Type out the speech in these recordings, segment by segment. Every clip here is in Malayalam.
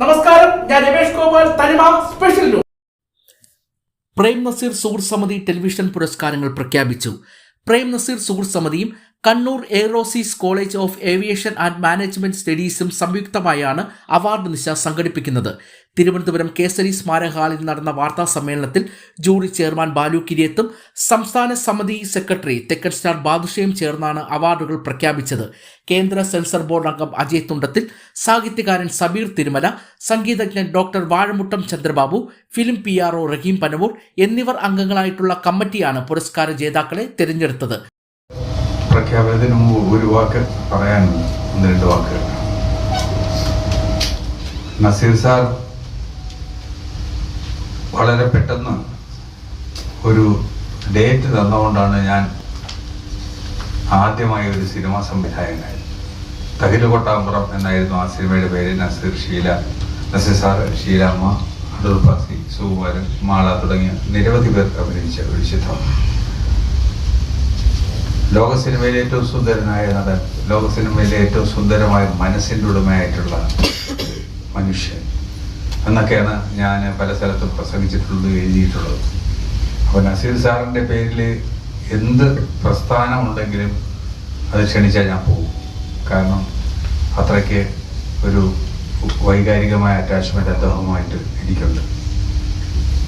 നമസ്കാരം. ഞാൻ രമേഷ് ഗോപാൽ തനിമ സ്പെഷ്യൽ പ്രേം നസീർ സുഹൃത്ത് സമിതി ടെലിവിഷൻ പുരസ്കാരങ്ങൾ പ്രഖ്യാപിച്ചു. പ്രേം നസീർ സുഹൃത്ത് സമിതിയും Kannur Aerosis college of aviation and management സ്റ്റഡീസും സംയുക്തമായാണ് അവാർഡ് നിശ സംഘടിപ്പിക്കുന്നത്. തിരുവനന്തപുരം കേസരി സ്മാരക ഹാളിൽ നടന്ന വാർത്താ സമ്മേളനത്തിൽ ജൂറി ചെയർമാൻ ബാലു കിരിയത്തും സംസ്ഥാന സമിതി സെക്രട്ടറി തെക്കൻ സ്റ്റാർ ബാദുഷയും ചേർന്നാണ് അവാർഡുകൾ പ്രഖ്യാപിച്ചത്. കേന്ദ്ര സെൻസർ ബോർഡ് അംഗം അജയ് തുണ്ടത്തിൽ സാഹിത്യകാരൻ സബീർ തിരുമല സംഗീതജ്ഞൻ doctor Vazhamuttam Chandrababu film P R O Rahim Panavoor എന്നിവർ അംഗങ്ങളായിട്ടുള്ള കമ്മിറ്റിയാണ് പുരസ്കാര ജേതാക്കളെ തിരഞ്ഞെടുത്തത്. ഒരു വാക്ക് പറയാനുണ്ട്. രണ്ട് നസീർ സാർ വളരെ പെട്ടെന്ന് ഒരു ഡേറ്റ് തന്നുകൊണ്ടാണ് ഞാൻ ആദ്യമായി ഒരു സിനിമ സംവിധായകനായത് തകിൽ കൊട്ടാമ്പുറം എന്നായിരുന്നു ആ സിനിമയുടെ പേര്. നസീർ ഷീല നസീർ സാർ ഷീലാമ്മ അടൂർ സുകുമാരൻ മാള തുടങ്ങിയ നിരവധി പേർ അഭിനയിച്ച ഒരു ചിത്രം. ലോക സിനിമയിലെ ഏറ്റവും സുന്ദരനായ നടൻ ലോക സിനിമയിലെ ഏറ്റവും സുന്ദരമായ മനസ്സിന്റെ ഉടമയായിട്ടുള്ള മനുഷ്യൻ എന്നൊക്കെയാണ് ഞാൻ പല സ്ഥലത്തും പ്രസംഗിച്ചിട്ടുള്ളത് എഴുതിയിട്ടുള്ളത്. അപ്പോൾ നസീർ സാറിന്റെ പേരിൽ എന്ത് പ്രസ്ഥാനമുണ്ടെങ്കിലും അത് ക്ഷണിച്ചാൽ ഞാൻ പോകും. കാരണം അത്രയ്ക്ക് ഒരു വൈകാരികമായ അറ്റാച്ച്മെന്റ് അദ്ദേഹവുമായിട്ട് എനിക്കുണ്ട്.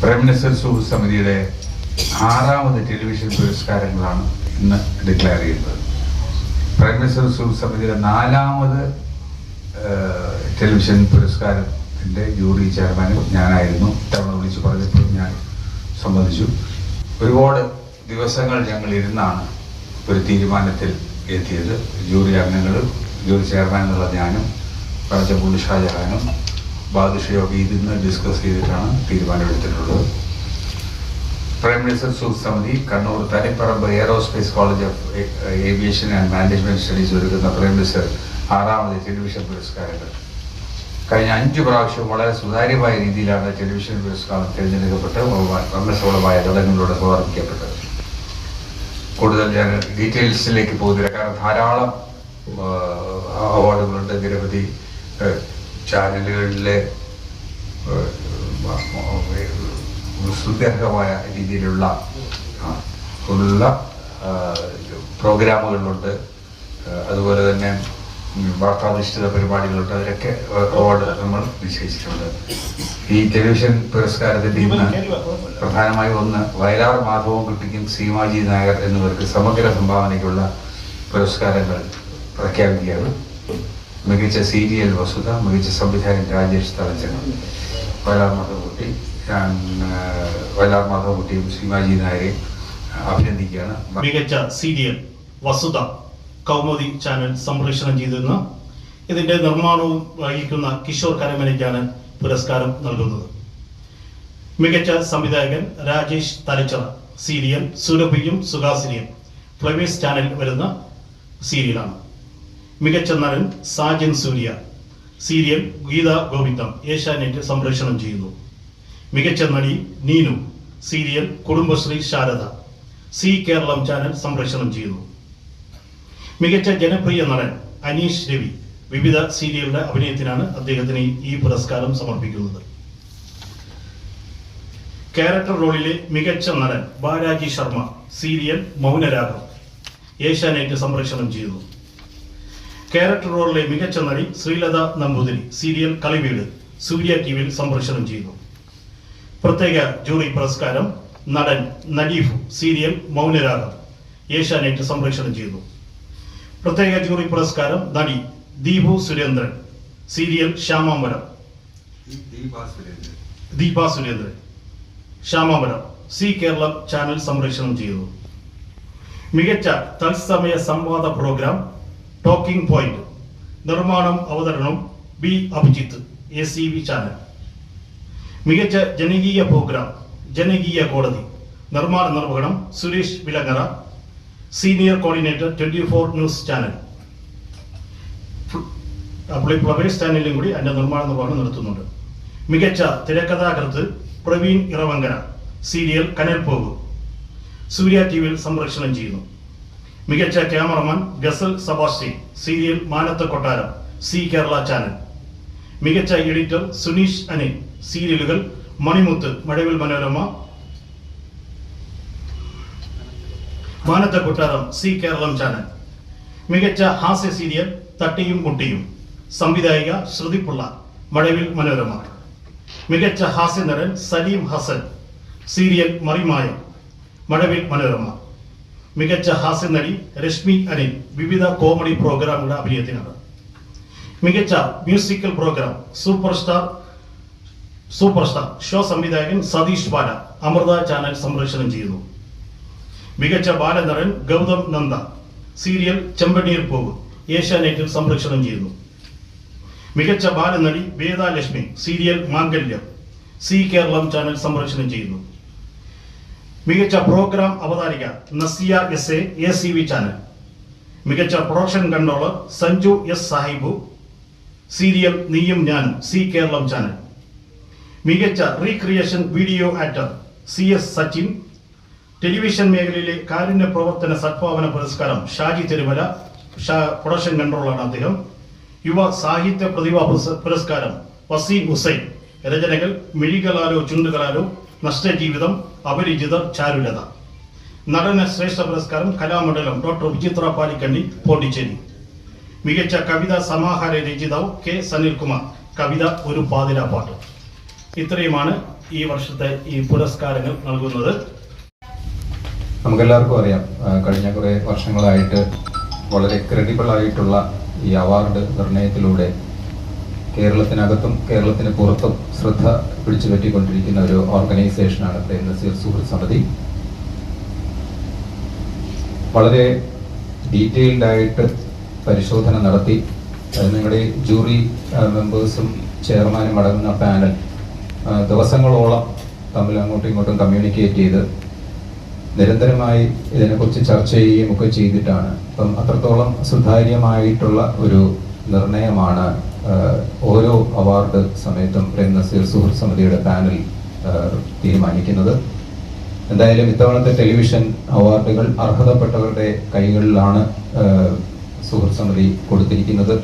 പ്രൈം മിനിസ്റ്റർ സുഹൃത്ത് സമിതിയുടെ ആറാമത് ടെലിവിഷൻ പുരസ്കാരങ്ങളാണ് ഇന്ന് ഡിക്ലെയർ ചെയ്യുന്നത്. പ്രൈം മിനിസ്റ്റർ സമിതിയുടെ നാലാമത് ടെലിവിഷൻ ടെലിവിഷൻ പുരസ്കാരത്തിന്റെ ജൂറി ചെയർമാനും ഞാനായിരുന്നു. തവണ വിളിച്ച് പറഞ്ഞപ്പോൾ ഞാൻ സംബന്ധിച്ചു ഒരുപാട് ദിവസങ്ങൾ ഞങ്ങൾ ഇരുന്നാണ് ഒരു തീരുമാനത്തിൽ എത്തിയത്. ജൂറി അംഗങ്ങളും ജൂറി ചെയർമാൻ എന്നുള്ള ഞാനും പഴച്ചപ്പുള്ളി ഷാജഹാനും ബാദുഷയൊക്കെ ഇതിന്ന് ഡിസ്കസ് ചെയ്തിട്ടാണ് തീരുമാനമെടുത്തിട്ടുള്ളത്. പ്രൈം മിനിസ്റ്റർ സൂത് സമിതി Kannur Taliparamba aerospace college of aviation and management studies ഒരുക്കുന്ന പ്രൈം മിനിസ്റ്റർ ആറാമത് ടെലിവിഷൻ പുരസ്കാരങ്ങൾ കഴിഞ്ഞ അഞ്ച് പ്രാവശ്യം വളരെ സുതാര്യമായ രീതിയിലാണ് ടെലിവിഷൻ പുരസ്കാരം തിരഞ്ഞെടുക്കപ്പെട്ട് വർണശോളമായ ഘടകങ്ങളിലൂടെ സമർപ്പിക്കപ്പെട്ടത് കൂടുതൽ ഞാൻ ഡീറ്റെയിൽസിലേക്ക് പോകുന്നില്ല. കാരണം ധാരാളം അവാർഡുകളുണ്ട്. നിരവധി ചാനലുകളിലെ സുദീർഘമായ രീതിയിലുള്ള ഉള്ള പ്രോഗ്രാമുകളുണ്ട്. അതുപോലെ തന്നെ വാർത്താധിഷ്ഠിത പരിപാടികളുണ്ട് അതിലൊക്കെ അവാർഡ് നമ്മൾ നിശ്ചയിച്ചിട്ടുണ്ട്. ഈ ടെലിവിഷൻ പുരസ്കാരത്തിന്റെ ഇന്ന് പ്രധാനമായും ഒന്ന് വയലാർ മാധവം കുട്ടിക്കും സീമാജി നായർ എന്നിവർക്ക് സമഗ്ര സംഭാവനയ്ക്കുള്ള പുരസ്കാരങ്ങൾ പ്രഖ്യാപിക്കുകയാണ്. മികച്ച സീരിയൽ വസുത മികച്ച സംവിധായകൻ രാജേഷ് തലച്ചങ്ങൾ വയലാർ മാധവകുട്ടി വയലാർ മാധവകുട്ടിയും സീമാജി നായരെയും അഭിനന്ദിക്കുകയാണ്. മികച്ച സീരിയൽ വസുത. കൗമുദി ചാനൽ സംപ്രേഷണം ചെയ്തിരുന്ന. ഇതിന്റെ നിർമ്മാണവും വഹിക്കുന്ന കിഷോർ കരമനയ്ക്കാണ് പുരസ്കാരം നൽകുന്നത്. മികച്ച സംവിധായകൻ രാജേഷ് തലച്ചറ സീരിയൽ സുരഭിയും സുഹാസിനിയും ഫ്ലവേഴ്സ് ചാനൽ വരുന്ന സീരിയലാണ്. മികച്ച നടൻ സാജൻ സൂര്യ സീരിയൽ ഗീത ഗോവിന്ദം ഏഷ്യാനെറ്റ് സംപ്രേഷണം ചെയ്യുന്നു. മികച്ച നടി Neenu serial Kudumbashree Sharada Zee Keralam channel സംപ്രേഷണം ചെയ്യുന്നു. മികച്ച ജനപ്രിയ നടൻ അനീഷ് രവി വിവിധ സീരിയലുടെ അഭിനയത്തിനാണ് അദ്ദേഹത്തിന് ഈ പുരസ്കാരം സമർപ്പിക്കുന്നത്. ക്യാരക്ടർ റോളിലെ മികച്ച നടൻ ബാലാജി ശർമ്മ സീരിയൽ മൗനരാഗം ഏഷ്യാനെറ്റ് സംപ്രേഷണം ചെയ്തു. ക്യാരക്ടർ റോളിലെ മികച്ച നടി ശ്രീലത നമ്പൂതിരി സീരിയൽ കളിവീട് സൂര്യ ടിവിയിൽ സംപ്രേഷണം ചെയ്തു. പ്രത്യേക ജൂറി പുരസ്കാരം നടൻ നലീഫ് സീരിയൽ മൗനരാഗം ഏഷ്യാനെറ്റ് സംപ്രേഷണം ചെയ്യുന്നു പ്രത്യേക ജൂറി പുരസ്കാരം നടി Deepu Surendran serial Shyamamaram. Deepa Surendran. Shyamamaram Zee Kerala channel സംപ്രേഷണം ചെയ്തു. മികച്ച തത്സമയ സംവാദ പ്രോഗ്രാം ടോക്കിംഗ് പോയിന്റ്. നിർമ്മാണം അവതരണം B Abhijith A C V channel. മികച്ച ജനകീയ പ്രോഗ്രാം ജനകീയ കോടതി. നിർമ്മാണ നിർവഹണം Suresh Vilangara senior coordinator twenty four news channel public Flowers ചാനലിലും കൂടി അതിന്റെ നിർമ്മാണ നിർവഹണം നടത്തുന്നുണ്ട് മികച്ച തിരക്കഥാകൃത്ത് പ്രവീൺ ഇറവങ്കര സീരിയൽ കനൽപോവ് സൂര്യ ടി വിയിൽ സംപ്രേഷണം ചെയ്യുന്നു. മികച്ച ക്യാമറമാൻ ഗസൽ സബാസ്റ്റി serial Manathe Kottaram Zee Kerala channel. മികച്ച എഡിറ്റർ സുനീഷ് അനിൽ സീരിയലുകൾ മണിമുത്ത് മഴവിൽ മനോരമ മാനത്ത കൊട്ടാരം സി കേരളം ചാനൽ. മികച്ച ഹാസ്യ സീരിയൽ തട്ടിയും മുട്ടിയും സംവിധായിക ശ്രുതിപ്പുള്ള മഴവിൽ മനോരമ. മികച്ച ഹാസ്യ നടൻ സലീം ഹസൻ. സീരിയൽ മറിമായം മഴവിൽ മനോരമ. മികച്ച ഹാസ്യ നടി രശ്മി അനിൽ വിവിധ കോമഡി പ്രോഗ്രാമുകളുടെ അഭിനയത്തിനാണ്. മികച്ച musical program super star super star show സംവിധായകൻ സതീഷ് പാല അമൃത ചാനൽ സംപ്രേഷണം ചെയ്യുന്നു. മികച്ച ബാലനടൻ ഗൗതം നന്ദ. സീരിയൽ ചെമ്പനീർ പോവ് ഏഷ്യാനെറ്റിൽ സംപ്രേഷണം ചെയ്യുന്നു. മികച്ച ബാലനടി Vedalakshmi. Serial Mangalyam. Zee Keralam channel സംപ്രേഷണം ചെയ്യുന്നു. മികച്ച programme അവതാരിക Nasiya S A C V channel. മികച്ച production controller Sanju S Sahibu. Serial നീയും ഞാനും സി കേരളം ചാനൽ. മികച്ച recreation video actor C S Sachin. Television മേഖലയിലെ കാരുണ്യ പ്രവർത്തന സദ്ഭാവന പുരസ്കാരം ഷാജി തിരുമല പ്രൊഡക്ഷൻ കൺട്രോളാണ് അദ്ദേഹം. യുവ സാഹിത്യ പ്രതിഭാ പുരസ്കാരം വസീം ഹുസൈൻ രചനകൾ മിഴികളാലോ ചുണ്ടുകളാലോ നഷ്ടജീവിതം അപരിചിതർ ചാരുലത. നടന ശ്രേഷ്ഠ പുരസ്കാരം കലാമണ്ഡലം ഡോക്ടർ വിചിത്ര പാലിക്കണ്ണി പോണ്ടിച്ചേരി. മികച്ച കവിതാ സമാഹാര രചിതാവ് കെ. സനിൽകുമാർ കവിത ഒരു പാതിരാപ്പാട്ട്. പാട്ട് ഇത്രയുമാണ് ഈ വർഷത്തെ ഈ പുരസ്കാരങ്ങൾ നൽകുന്നത്. നമുക്കെല്ലാവർക്കും അറിയാം കഴിഞ്ഞ കുറേ വർഷങ്ങളായിട്ട് വളരെ ക്രെഡിബിൾ ആയിട്ടുള്ള ഈ അവാർഡ് നിർണയത്തിലൂടെ കേരളത്തിനകത്തും കേരളത്തിന് പുറത്തും ശ്രദ്ധ പിടിച്ചു പറ്റിക്കൊണ്ടിരിക്കുന്ന ഒരു ഓർഗനൈസേഷനാണ് പ്രേം നസീർ സുഹൃത്ത് സമിതി വളരെ ഡീറ്റെയിൽഡ് ആയിട്ട് പരിശോധന നടത്തി. നിങ്ങളുടെ ജൂറി മെമ്പേഴ്സും ചെയർമാനും അടങ്ങുന്ന പാനൽ ദിവസങ്ങളോളം തമ്മിൽ അങ്ങോട്ടും ഇങ്ങോട്ടും കമ്മ്യൂണിക്കേറ്റ് ചെയ്ത് നിരന്തരമായി ഇതിനെക്കുറിച്ച് ചർച്ച ചെയ്യുകയും ഒക്കെ ചെയ്തിട്ടാണ്. അപ്പം അത്രത്തോളം സുതാര്യമായിട്ടുള്ള ഒരു നിർണയമാണ് ഓരോ അവാർഡ് സമയത്തും പ്രേം നസീർ സുഹൃത്ത് സമിതിയുടെ പാനൽ തീരുമാനിക്കുന്നത്. എന്തായാലും ഇത്തവണത്തെ ടെലിവിഷൻ അവാർഡുകൾ അർഹതപ്പെട്ടവരുടെ കൈകളിലാണ് സുഹൃത്ത് സമിതി കൊടുത്തിരിക്കുന്നത്.